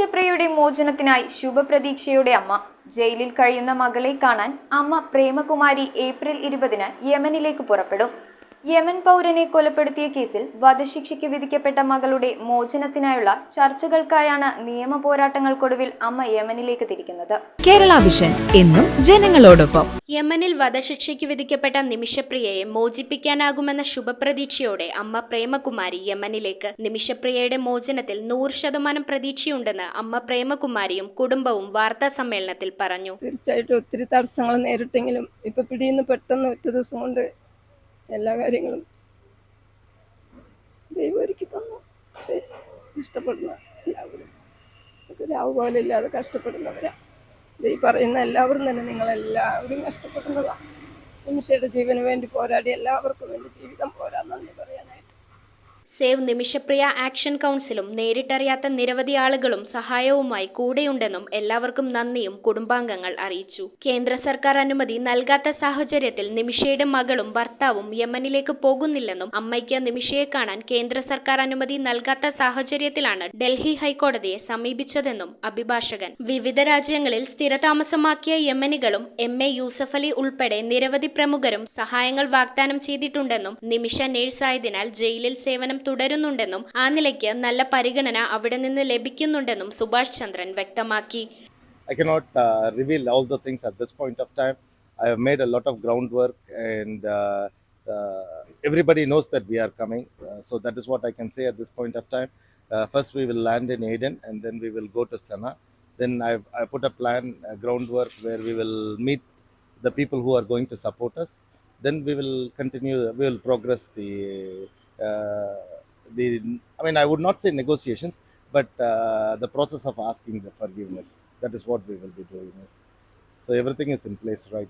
ദേശപ്രിയയുടെ മോചനത്തിനായി ശുഭപ്രതീക്ഷയുടെ അമ്മ. ജയിലിൽ കഴിയുന്ന മകളെ കാണാൻ അമ്മ പ്രേമകുമാരി ഏപ്രിൽ ഇരുപതിന് യമനിലേക്ക് പുറപ്പെടും. യമൻ പൗരനെ കൊലപ്പെടുത്തിയ കേസിൽ വധശിക്ഷയ്ക്ക് വിധിക്കപ്പെട്ട മകളുടെ മോചനത്തിനായുള്ള ചർച്ചകൾക്കായാണ് നിയമ പോരാട്ടങ്ങൾക്കൊടുവിൽ അമ്മ യമനിലേക്ക് തിരിക്കുന്നത്. കേരള വിഷൻ എന്നും ജനങ്ങളോടൊപ്പം. യമനിൽ വധശിക്ഷയ്ക്ക് വിധിക്കപ്പെട്ട നിമിഷപ്രിയയെ മോചിപ്പിക്കാനാകുമെന്ന ശുഭപ്രതീക്ഷയോടെ അമ്മ പ്രേമകുമാരി യമനിലേക്ക്. നിമിഷപ്രിയയുടെ മോചനത്തിൽ നൂറ് ശതമാനം പ്രതീക്ഷയുണ്ടെന്ന് അമ്മ പ്രേമകുമാരിയും കുടുംബവും വാർത്താ സമ്മേളനത്തിൽ പറഞ്ഞു. തീർച്ചയായിട്ടും ഒത്തിരി തടസ്സങ്ങൾ നേരിട്ടെങ്കിലും ഇപ്പൊ പിടിയിന്ന് പെട്ടെന്ന് ഒറ്റ ദിവസം കൊണ്ട് എല്ലാ കാര്യങ്ങളും ദൈവം ഒരുക്കി തന്നു. ഇഷ്ടപ്പെടുന്ന എല്ലാവരും. നമുക്ക് രാവ് പോലില്ലാതെ കഷ്ടപ്പെടുന്നവരാ ഈ പറയുന്ന എല്ലാവരും തന്നെ നിങ്ങളെല്ലാവരും കഷ്ടപ്പെടുന്നതാണ് നിമിഷയുടെ ജീവന് വേണ്ടി പോരാടി. എല്ലാവർക്കും വേണ്ടി ജീവിതം പോരാ. നന്ദി പറയാനായിട്ട് സേവ് നിമിഷപ്രിയ ആക്ഷൻ കൗൺസിലും നേരിട്ടറിയാത്ത നിരവധി ആളുകളും സഹായവുമായി കൂടെയുണ്ടെന്നും എല്ലാവർക്കും നന്ദിയും കുടുംബാംഗങ്ങൾ അറിയിച്ചു. കേന്ദ്ര സർക്കാർ അനുമതി നൽകാത്ത സാഹചര്യത്തിൽ നിമിഷയുടെ മകളും ഭർത്താവും യമനിലേക്ക് പോകുന്നില്ലെന്നും അമ്മയ്ക്ക് നിമിഷയെ കാണാൻ കേന്ദ്ര സർക്കാർ അനുമതി നൽകാത്ത സാഹചര്യത്തിലാണ് ഡൽഹി ഹൈക്കോടതിയെ സമീപിച്ചതെന്നും അഭിഭാഷകൻ. വിവിധ രാജ്യങ്ങളിൽ സ്ഥിരതാമസമാക്കിയ യമനികളും എം എ യൂസഫ് അലി ഉൾപ്പെടെ നിരവധി പ്രമുഖരും സഹായങ്ങൾ വാഗ്ദാനം ചെയ്തിട്ടുണ്ടെന്നും നിമിഷ നേഴ്സായതിനാൽ ജയിലിൽ സേവനം തുടരുന്നുണ്ടെന്നും ആ നിലയ്ക്ക് നല്ല പരിഗണന അവിടെ നിന്ന് ലഭിക്കുന്നുണ്ടെന്നും സുഭാഷ് ചന്ദ്രൻ വ്യക്തമാക്കി I cannot uh, reveal all the things at this point of time. I have made a lot of groundwork, and uh, uh, everybody knows that we are coming. Uh, so that is what I can say at this point of time. Uh, first, we will land in Aden, and then we will go to Sana. Then I've, I put a plan, a groundwork where we will meet the people who are going to support us. Then we will continue. We will progress the uh. I mean, I would not say negotiations, but uh, the process of asking the forgiveness. That is what we will be doing. Yes. So everything is in place, right?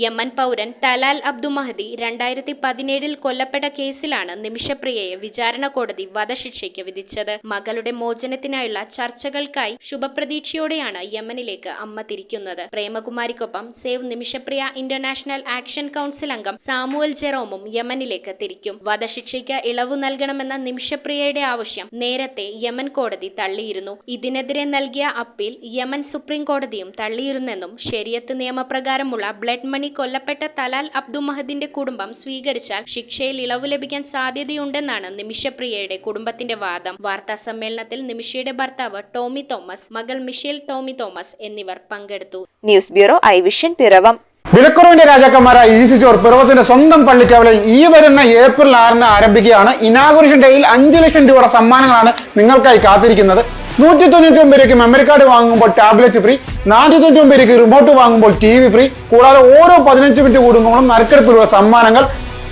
Yemen പൗരൻ Talal Abdu Mahdi രണ്ടായിരത്തി പതിനേഴിൽ കൊല്ലപ്പെട്ട കേസിലാണ് നിമിഷപ്രിയയെ വിചാരണ കോടതി വധശിക്ഷയ്ക്ക് വിധിച്ചത്. മകളുടെ മോചനത്തിനായുള്ള ചർച്ചകൾക്കായി ശുഭപ്രതീക്ഷയോടെയാണ് യമനിലേക്ക് അമ്മ തിരിക്കുന്നത്. പ്രേമകുമാരിക്കൊപ്പം save Nimishapriya international action council അംഗം സാമുവൽ ജെറോമും യമനിലേക്ക് തിരിക്കും. വധശിക്ഷയ്ക്ക് ഇളവ് നൽകണമെന്ന നിമിഷപ്രിയയുടെ ആവശ്യം നേരത്തെ യമൻ കോടതി തള്ളിയിരുന്നു. ഇതിനെതിരെ നൽകിയ അപ്പീൽ യമൻ സുപ്രീം കോടതിയും തള്ളിയിരുന്നെന്നും ശരിയത്ത് നിയമപ്രകാരമുള്ള ബ്ലഡ് മണി കൊല്ലപ്പെട്ട തലാൽ അബ്ദു മഹദിന്റെ കുടുംബം സ്വീകരിച്ചാൽ ശിക്ഷയിൽ ഇളവ് ലഭിക്കാൻ സാധ്യതയുണ്ടെന്നാണ് നിമിഷപ്രിയയുടെ കുടുംബത്തിന്റെ വാദം. വാർത്താ സമ്മേളനത്തിൽ നിമിഷയുടെ ഭർത്താവ് ടോമി തോമസ് മകൾ മിഷേൽ ടോമി തോമസ് എന്നിവർ പങ്കെടുത്തു. News bureau I vision Piravom. വിലക്കുറവിന്റെ രാജാക്കന്മാരായ ഈസി ചോർ പിറവത്തിന്റെ സ്വന്തം പള്ളിക്കവലിൽ ഈ വരുന്ന ഏപ്രിൽ ആറിന് ആരംഭിക്കുകയാണ്. ഇനാഗുറേഷൻ ഡേയിൽ അഞ്ച് ലക്ഷം രൂപയുടെ സമ്മാനങ്ങളാണ് നിങ്ങൾക്കായി കാത്തിരിക്കുന്നത്. നൂറ്റി തൊണ്ണൂറ്റി ഒമ്പത് രൂപയ്ക്ക് മെമ്മറി കാർഡ് വാങ്ങുമ്പോൾ ടാബ്ലറ്റ് ഫ്രീ നാനൂറ്റി തൊണ്ണൂറ്റി ഒമ്പത് രൂപയ്ക്ക് റിമോട്ട് വാങ്ങുമ്പോൾ ടി വി ഫ്രീ കൂടാതെ ഓരോ പതിനഞ്ച് മിനിറ്റ് കൂടുമ്പോഴും നറുക്കെടുപ്പിലുള്ള സമ്മാനങ്ങൾ.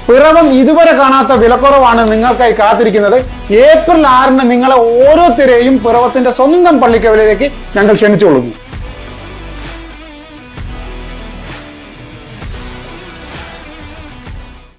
പിറവം ഇതുവരെ കാണാത്ത വിലക്കുറവാണ് നിങ്ങൾക്കായി കാത്തിരിക്കുന്നത്. ഏപ്രിൽ ആറിന് നിങ്ങളെ ഓരോ ഓരോരുത്തരെയും പിറവത്തിന്റെ സ്വന്തം പള്ളിക്കവലിലേക്ക് ഞങ്ങൾ ക്ഷണിച്ചുകൊള്ളുന്നു.